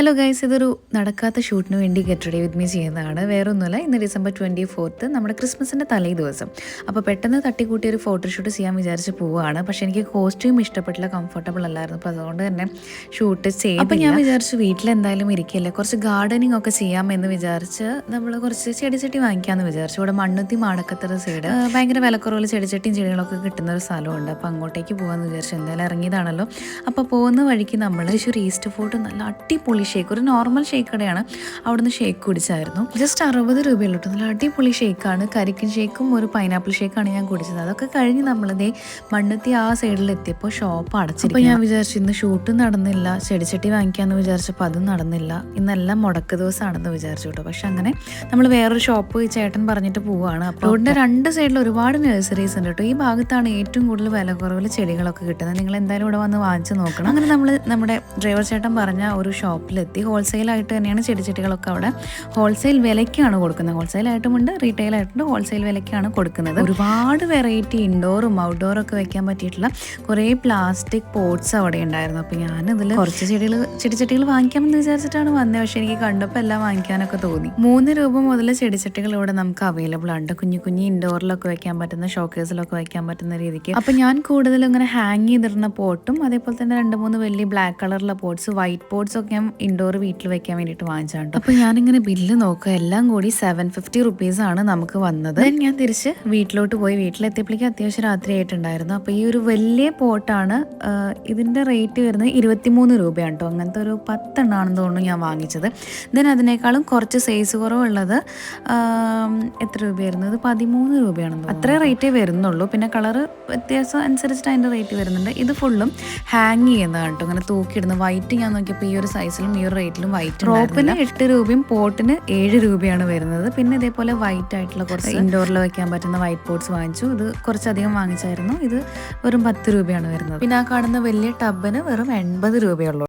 Hello guys ഇതൊരു നടക്കാത്ത ഷൂട്ടിന് വേണ്ടി ഗെറ്റ് റെഡി വിത്ത് മീ ചെയ്യുന്നതാണ്. വേറെ ഒന്നുമല്ല ഇന്ന് ഡിസംബർ ട്വന്റി ഫോർത്ത് നമ്മുടെ ക്രിസ്മസിന്റെ തലേ ദിവസം. അപ്പോൾ പെട്ടെന്ന് തട്ടിക്കൂട്ടി ഒരു ഫോട്ടോഷൂട്ട് ചെയ്യാൻ വിചാരിച്ച് പോവുകയാണ് പക്ഷേ എനിക്ക് കോസ്റ്റ്യൂം ഇഷ്ടപ്പെട്ടില്ല കംഫർട്ടബിൾ അല്ലായിരുന്നു. അപ്പോൾ അതുകൊണ്ട് തന്നെ ഷൂട്ട് ചെയ്യും അപ്പോൾ ഞാൻ വിചാരിച്ചു വീട്ടിലെന്തായാലും ഇരിക്കില്ല. കുറച്ച് ഗാർഡനിങ് ഒക്കെ ചെയ്യാമെന്ന് വിചാരിച്ച് നമ്മൾ കുറച്ച് ചെടി ചെടിച്ചട്ടി വാങ്ങിക്കാമെന്ന് വിചാരിച്ചു. ഇവിടെ മണ്ണുത്തി മാടക്കത്തറ സൈഡ് ഭയങ്കര വിലക്കുറവിൽ ചെടിച്ചട്ടിയും ചെടികളൊക്കെ കിട്ടുന്ന ഒരു സ്ഥലമുണ്ട്. അപ്പോൾ അങ്ങോട്ടേക്ക് പോകാമെന്ന് വിചാരിച്ചു. എന്തായാലും ഇറങ്ങിയതാണല്ലോ. അപ്പോൾ പോകുന്ന വഴിക്ക് നമ്മൾ തൃശ്ശൂർ ഈസ്റ്റ് ഫോർട്ട് നല്ല അടിപൊളി ഷേക്ക് ഒരു നോർമൽ ഷേക്ക് കടയാണ്. അവിടുന്ന് ഷേക്ക് കുടിച്ചായിരുന്നു. ജസ്റ്റ് അറുപത് രൂപയുള്ളൂ നല്ല അടിപൊളി ഷേക്കാണ് കരിക്കൻ ഷേക്കും ഒരു പൈനാപ്പിൾ ഷേക്കാണ് ഞാൻ കുടിച്ചത്. അതൊക്കെ കഴിഞ്ഞ് നമ്മളിതേ മണ്ണത്തി ആ സൈഡിൽ എത്തിയപ്പോൾ ഷോപ്പ് അടച്ചു അപ്പോൾ ഞാൻ വിചാരിച്ചു ഇന്ന് ഷൂട്ടും നടന്നില്ല. ചെടിച്ചട്ടി വാങ്ങിക്കാമെന്ന് വിചാരിച്ചപ്പോൾ അതും നടന്നില്ല. ഇന്നെല്ലാം മുടക്ക് ദിവസമാണെന്ന് വിചാരിച്ചു കേട്ടോ. പക്ഷെ അങ്ങനെ നമ്മൾ വേറൊരു ഷോപ്പ് ചേട്ടൻ പറഞ്ഞിട്ട് പോവുകയാണ് അപ്പോൾ അവിടെ രണ്ട് സൈഡിൽ ഒരുപാട് നഴ്സറീസ് ഉണ്ട് കേട്ടോ. ഈ ഭാഗത്താണ് ഏറ്റവും കൂടുതൽ വില കുറവിൽ ചെടികളൊക്കെ കിട്ടുന്നത്. നിങ്ങൾ എന്തായാലും ഇവിടെ വന്ന് വാങ്ങിച്ച് നോക്കണം. അങ്ങനെ നമ്മൾ നമ്മുടെ ഡ്രൈവർ ചേട്ടൻ പറഞ്ഞ ഒരു ഷോപ്പിലെത്തി ഹോൾസെയിലായിട്ട് തന്നെയാണ് ചെടിച്ചട്ടികളൊക്കെ അവിടെ. ഹോൾസെയിൽ വിലയ്ക്കാണ് കൊടുക്കുന്നത്. ഹോൾസെയിലായിട്ടുമുണ്ട് ഉണ്ട് റീറ്റെയിൽ ആയിട്ടുണ്ട് ഹോൾസെയിൽ വിലയ്ക്കാണ് കൊടുക്കുന്നത്. ഒരുപാട് വെറൈറ്റി ഇൻഡോറും ഔട്ട്ഡോറും ഒക്കെ വെക്കാൻ പറ്റിയിട്ടുള്ള കുറേ പ്ലാസ്റ്റിക് പോട്ട്സ് അവിടെ ഉണ്ടായിരുന്നു. അപ്പോൾ ഞാനിതിൽ കുറച്ച് ചെടികൾ ചെടിച്ചട്ടികൾ വാങ്ങിക്കാമെന്ന് വിചാരിച്ചിട്ടാണ് വന്നത് പക്ഷെ എനിക്ക് കണ്ടപ്പോൾ എല്ലാം വാങ്ങിക്കാനൊക്കെ തോന്നി. മൂന്ന് രൂപ മുതൽ ചെടിച്ചട്ടികൾ ഇവിടെ നമുക്ക് അവൈലബിൾ ആണ്. കുഞ്ഞു കുഞ്ഞു ഇൻഡോറിലൊക്കെ വെക്കാൻ പറ്റുന്ന ഷോക്കേസിലൊക്കെ വെക്കാൻ പറ്റുന്ന രീതിക്ക്. അപ്പോൾ ഞാൻ കൂടുതലും ഇങ്ങനെ ഹാങ് ചെയ്തിരുന്ന പോട്ടും അതേപോലെ തന്നെ രണ്ട് മൂന്ന് വലിയ ബ്ലാക്ക് കളറിലെ പോട്ട്സ് വൈറ്റ് പോട്ട്സ് ഒക്കെ ഞാൻ ഇൻഡോർ വീട്ടിൽ വെക്കാൻ വേണ്ടിയിട്ട് വാങ്ങിച്ചാണ് അപ്പോൾ ഞാനിങ്ങനെ ബില്ല് നോക്കുക എല്ലാം കൂടി സെവൻ ഫിഫ്റ്റി റുപ്പീസ് ആണ് നമുക്ക് വന്നത്. ഞാൻ തിരിച്ച് വീട്ടിലോട്ട് പോയി വീട്ടിലെത്തിയപ്പോഴേക്കും അത്യാവശ്യം രാത്രി ആയിട്ടുണ്ടായിരുന്നു. അപ്പോൾ ഈ ഒരു വലിയ പോട്ടാണ് ഇതിന്റെ റേറ്റ് വരുന്നത് ഇരുപത്തിമൂന്ന് രൂപയാണ് കേട്ടോ അങ്ങനത്തെ ഒരു പത്തെണ്ണാണെന്ന് തോന്നുന്നു ഞാൻ വാങ്ങിച്ചത്. ദെൻ അതിനേക്കാളും കുറച്ച് സൈസ് കുറവുള്ളത് എത്ര രൂപയായിരുന്നു? ഇത് പതിമൂന്ന് രൂപയാണെന്ന്. അത്രേ റേറ്റേ വരുന്നുള്ളൂ. പിന്നെ കളർ വ്യത്യാസം അനുസരിച്ചിട്ട് അതിന്റെ റേറ്റ് വരുന്നുണ്ട്. ഇത് ഫുള്ളും ഹാങ് ചെയ്യുന്നതാണ് കേട്ടോ അങ്ങനെ തൂക്കിയിടുന്ന വൈറ്റ് ഞാൻ നോക്കിയപ്പോൾ ഈ ഒരു സൈസിലും ഈ റേറ്റിലും വൈറ്റ് റോപ്പിന് എട്ട് രൂപയും പോട്ടിന് ഏഴ് രൂപയാണ് വരുന്നത്. പിന്നെ ഇതേപോലെ വൈറ്റ് ആയിട്ടുള്ള കുറച്ച് ഇൻഡോറിൽ വെക്കാൻ പറ്റുന്ന വൈറ്റ് പോട്ട്സ് വാങ്ങിച്ചു. ഇത് കുറച്ചധികം വാങ്ങിച്ചായിരുന്നു. ഇത് വെറും പത്ത് രൂപയാണ് വരുന്നത്. പിന്നെ ആ കാണുന്ന വലിയ ടബിന് വെറും എൺപത് രൂപയുള്ളൂ